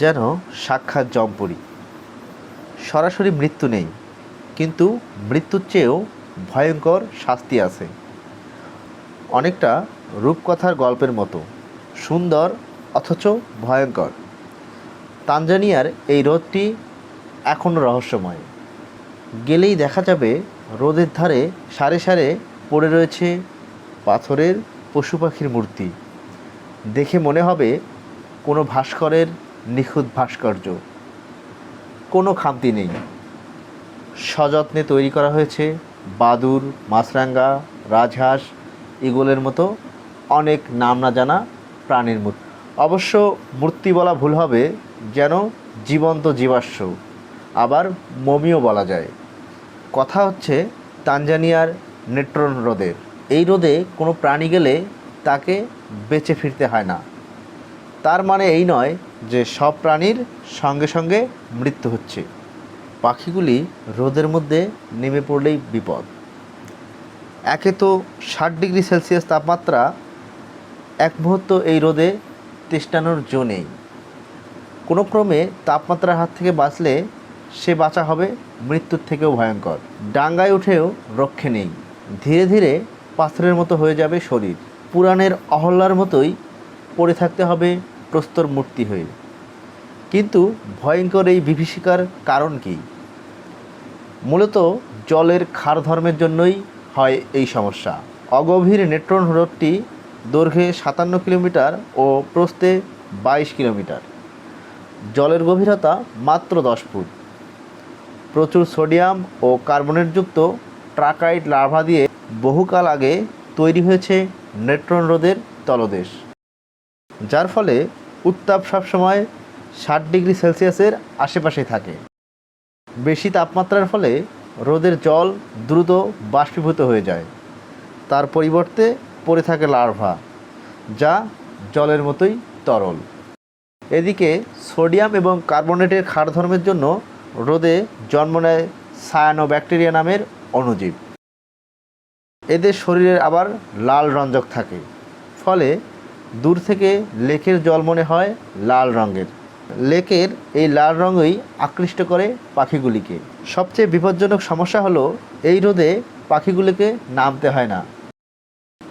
যেন সাক্ষাৎ জম্পরি। সরাসরি মৃত্যু নেই, কিন্তু মৃত্যুর চেয়েও ভয়ঙ্কর শাস্তি আছে। অনেকটা রূপকথার গল্পের মতো, সুন্দর অথচ ভয়ঙ্কর। তানজানিয়ার এই রোদটি এখনও রহস্যময়। গেলেই দেখা যাবে রোদের ধারে সারে সারে পড়ে রয়েছে পাথরের পশু পাখির মূর্তি। দেখে মনে হবে কোনো ভাস্করের নিখুঁত ভাস্কর্য। কোনো খামতি নেই। সযত্নে তৈরি করা হয়েছে বাদুর মাছরাঙ্গা রাজহাঁস ইগলের মতো অনেক নাম না জানা প্রাণীর মূর্তি। অবশ্য মূর্তি বলা ভুল হবে, যেন জীবন্ত জীবাশ্ম, আবার মমিও বলা যায়। কথা হচ্ছে তানজানিয়ার নেট্রন হ্রদের। এই হ্রদে কোনো প্রাণী গেলে তাকে বেঁচে ফিরতে হয় না। তার মানে এই নয় যে সব প্রাণীর সঙ্গে সঙ্গে মৃত্যু হচ্ছে। পাখিগুলি রোদের মধ্যে নেমে পড়লেই বিপদ। একে তো ষাট ডিগ্রি সেলসিয়াস তাপমাত্রা, এক মুহূর্ত এই রোদে তেষ্টানোর জো নেই। কোনো ক্রমে তাপমাত্রার হাত থেকে বাঁচলে সে বাঁচা হবে মৃত্যুর থেকেও ভয়ঙ্কর। ডাঙ্গায় উঠেও রক্ষে নেই। ধীরে ধীরে পাথরের মতো হয়ে যাবে শরীর। পুরাণের অহল্যার মতোই পড়ে থাকতে হবে প্রস্তর মূর্তি হয়ে কিন্তু ভয়ঙ্কর এই বিভীষিকার কারণ কী? মূলত জলের ক্ষার ধর্মের জন্যই হয় এই সমস্যা। অগভীর নেট্রন হ্রদটি দৈর্ঘ্যে সাতান্ন কিলোমিটার ও প্রস্থে বাইশ কিলোমিটার। জলের গভীরতা মাত্র দশ ফুট। প্রচুর সোডিয়াম ও কার্বনেটযুক্ত ট্রাকাইট লার্ভা দিয়ে বহুকাল আগে তৈরি হয়েছে নেট্রন হ্রদের তলদেশ। যার ফলে উত্তাপ সবসময় ষাট ডিগ্রি সেলসিয়াসের আশেপাশে থাকে। বেশি তাপমাত্রার ফলে রোদের জল দ্রুত বাষ্পীভূত হয়ে যায়। তার পরিবর্তে পড়ে থাকে লার্ভা, যা জলের মতোই তরল। এদিকে সোডিয়াম এবং কার্বনেটের ক্ষার ধর্মের জন্য রোদে জন্ম নেয় সায়ানো ব্যাকটেরিয়া নামের অণুজীব। এদের শরীরের আবার লাল রঞ্জক থাকে, ফলে দূর থেকে লেকের জল মনে হয় লাল রঙের। লেকের এই লাল রঙই আকৃষ্ট করে পাখিগুলিকে। সবচেয়ে বিপজ্জনক সমস্যা হলো, এই রোদে পাখিগুলিকে নামতে হয় না।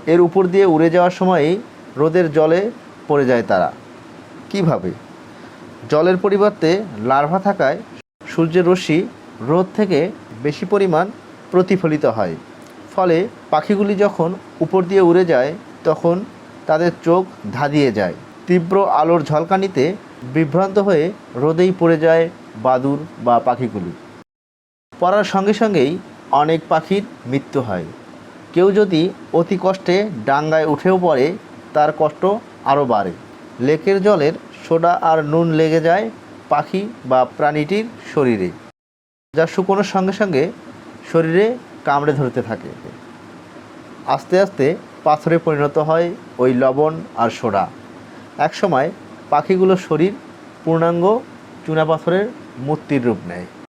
এর উপর দিয়ে উড়ে যাওয়ার সময়ই রোদের জলে পড়ে যায় তারা। কীভাবে? জলের পরিবর্তে লার্ভা থাকায় সূর্যের রশ্মি রোদ থেকে বেশি পরিমাণ প্রতিফলিত হয়। ফলে পাখিগুলি যখন উপর দিয়ে উড়ে যায়, তখন তাদের চোখ ধাঁধিয়ে যায়। তীব্র আলোর ঝলকানিতে বিভ্রান্ত হয়ে রোদেই পড়ে যায় বাদুর বা পাখিগুলি। পড়ার সঙ্গে সঙ্গেই অনেক পাখির মৃত্যু হয়। কেউ যদি অতি কষ্টে ডাঙ্গায় উঠেও পড়ে, তার কষ্ট আরও বাড়ে। লেকের জলের সোডা আর নুন লেগে যায় পাখি বা প্রাণীটির শরীরে, যা শুকোনোর সঙ্গে সঙ্গে শরীরে কামড়ে ধরতে থাকে। আস্তে আস্তে পাথরে পরিণত হয় ওই লবণ আর সোডা। একসময় পাখিগুলোর শরীর, পূর্ণাঙ্গ চুনাপাথরের মূর্তির রূপ নেয়।